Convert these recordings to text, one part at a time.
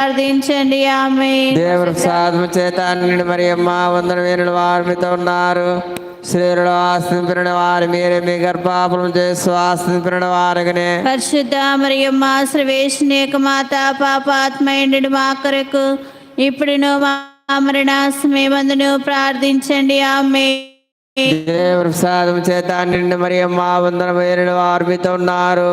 ప్రార్థించండి ఆమె దేవుడు సాధము చేత మరి అమ్మ వందన వేరుడు వారు మీతో ఉన్నారు. స్త్రీలలో ఆస్తింపిన వారు మీరే మీ గర్భాపలం చేస్తూ ఆస్తింపిన వారుగానే. పరిశుద్ధ మరియమ్మ శ్రవేశనేక మాత పాపాత్మైండు మా కొరకు. ఇప్పుడును మా మరణ సమయమందును ప్రార్థించండి ఆమె దేవుడు సాధము చేత నిండి మరి అమ్మ వందన వేరుడు వారు మీతో ఉన్నారు.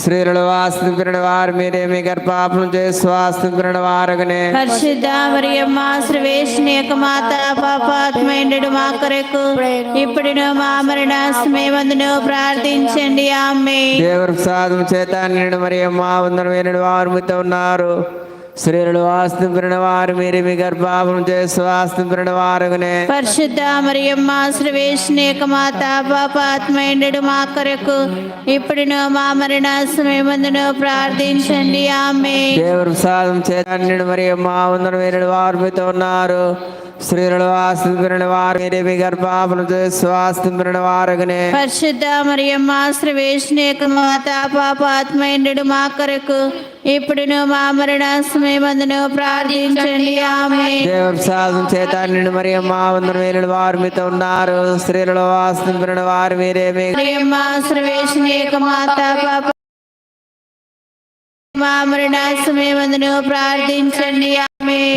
స్త్రీలలో ఆస్తింపిన వారు మీరే మీ గర్భాపలం చేస్తూ ఆస్తింపిన వారుగానే పరిశుద్ధ మరియమ్మ శ్రవేశనేక మాత పాపాత్మైండు మా కొరకు. ఇప్పుడును మా మరణ సమయమందును ప్రార్థించండి. ఆమె దేవుడు సాధన చేత నిండి మరి అమ్మ వందన వేరుడు వారు మీతో ఉన్నారు. స్త్రీలలో ఆస్తింపిన వారు మీరే మీ గర్భాపలం చేస్తూ ఆస్తింపిన వారుగానే పరిశుద్ధ మరియమ్మ శ్రవేశనేక మాత పాపాత్మైండు మా కొరకు ఇప్పుడును మా మరణ సమయమందును ప్రార్థించండి ఆమె దేవుడు సాధన చేత నిండి మరి అమ్మ వందన వేరుడు వారు మీతో ఉన్నారు పరిశుద్ధ మరియమ్మ శ్రవేశనేక మాత పాపాత్మైండు మా కొరకు ఇప్పుడును మా మరణ సమయమందును ప్రార్థించండి. ఆమె సాధన చేత వందన వారు మీతో ఉన్నారు. స్త్రీలలో ఆస్తింపిన వారు మీరే మరియమ్మ శ్రవేశనేక మాత పాప ప్రార్థించండి.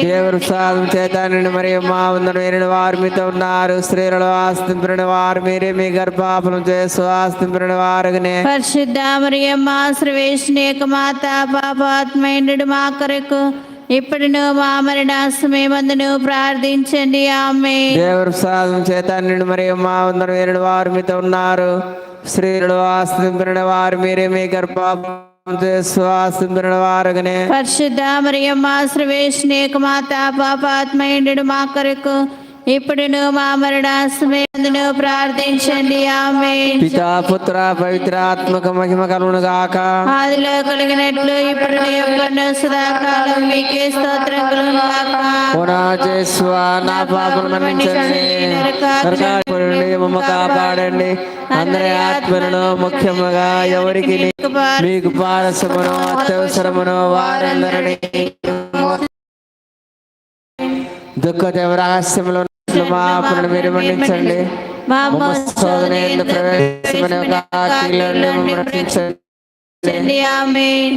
దేవుడు సాధన చేత నిండి మరి అమ్మ వందన వేరుడు వారు మీతో ఉన్నారు. స్త్రీలలో ఆస్తింపిన వారు మీరే మీ గర్భాపలం చేస్తూ ఆస్తింపిన వారుగానే. పరిశుద్ధ మరియమ్మ శ్రవేశనేక మాత పాపాత్మైండు మా కొరకు ఇప్పుడును మా మరణ సమయమందును ప్రార్థించండి. ఆమె దేవుడు సాధన చేత నిండి మరి అమ్మ వందన వేరుడు వారు మీతో ఉన్నారు. స్త్రీలలో ఆస్తింపిన వారు మీరే మీ వారుగానే పరిశుద్ధ మరియమ్మ శ్రవేశనేక మాత పాపాత్మైండు మా కొరకు ఇప్పుడును మా మరణ సమయమందును ప్రార్థించండి ఆమె పితా పుత్ర పవిత్ర ఆత్మక మహిమ కలుగును గాక ఆదిలో కలిగినట్లు ఇప్పుడు సదాకాలం మీకే స్తోత్రం కలుగును గాక. నా పాపను మన్నించండి. మమ్మ కాపాడండి. అందరి ఆత్మలను ముఖ్యముగా ఎవరికి మీకు పారసమును అత్యవసరమును వారందరినీ దుఃఖ రహస్యములు మా అప్పులను మీరు మన్నించండి. మా మమ్మ శోధన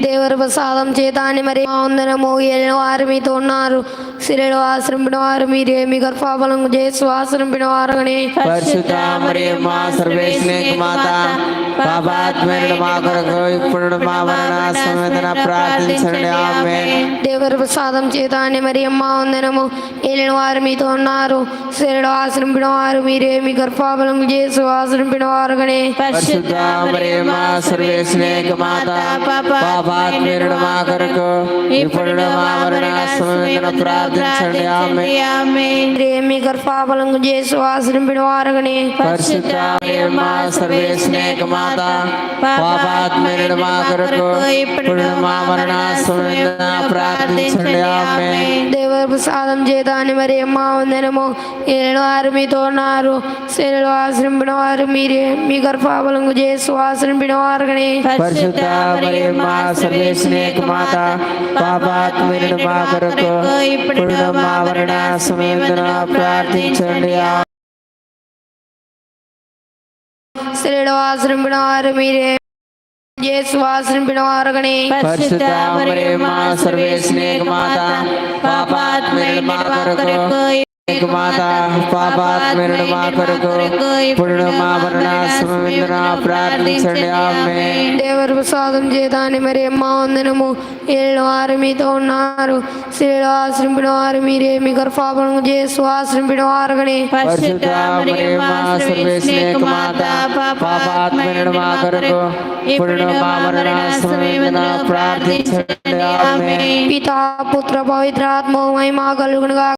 దేవర ప్రసాదం చేత అని మరి వందనము. ఏలిన వారు మీతో ఉన్నారు. శిలలో ఆశ్రమించిన వారు మీరే మీ గర్భాఫలం చేసి ఆశ్రమించిన వారుగానే పరిశుద్ధ మరియు మా కొరకు ఇప్పుడు మా మరణ సమేతన ప్రార్థించండి. ఆమె దేవర ప్రసాదం చేత అని మరి మా వందనము. ఏలిన వారు మీతో ఉన్నారు. శిలలో ఆశ్రమించిన వారు మీరే మీ గర్భాఫలం చేసి ఆశ్రమించిన వారుగానే పరిశుద్ధ మరియు మా కొరకు ఇప్పుడు మా మరణ సమేతన ప్రార్థించండి ఆమె మీ గర్భాఫలం చేసి ఆశ్రమించిన వారుగానే పరిశుద్ధ మరియు మా సర్వేశ్వరేక మాత పాపాత్మైన మా కొరకు ఇప్పుడు మా మరణ సమేతన ప్రార్థించండి. ఆమె దేవర ప్రసాదం చేత అని మరి మా వందనము. ఏలిన వారు మీతో ఉన్నారు. శరీరంలో ఆశ్రమించిన వారు మీరే. మీ గర్భాఫలం చేసి ఆశ్రమించిన వారుగానే. పరిశుద్ధ మరియు మా సర్వేశ్వరేక మాత పాపాత్మైన మా కొరకు ఇప్పుడు మా మరణ సమయంలో ప్రార్థించండి. శరీరంలో ఆశ్రమించిన వారు మీరే చేసి ఆశ్రమించిన వారుగానే పరిశుద్ధ మరియు మా సర్వేశ్వరేక మాత పాపాత్మైన మా కొరకు ఏక మాత పాపాత్మైన మా కొరకు ఇప్పుడు మా మరణ సమయంలో ప్రార్థించండి ఆమె దేవర మరి వందనము. ఏలిన వారు మీతో ఉన్నారు. శరీరంలో ఆశ్రమించిన వారు మీరే. మీ గర్భాఫలం చేసి పరిశుద్ధ మరియు మా సర్వేశ్వరేక మాత పాపాత్మైన మా కొరకు ఇప్పుడు మా మరణ సమయంలో ప్రార్థించండి. ఆమె పితా పుత్ర పవిత్ర ఆత్మ మహిమ కలుగునుగా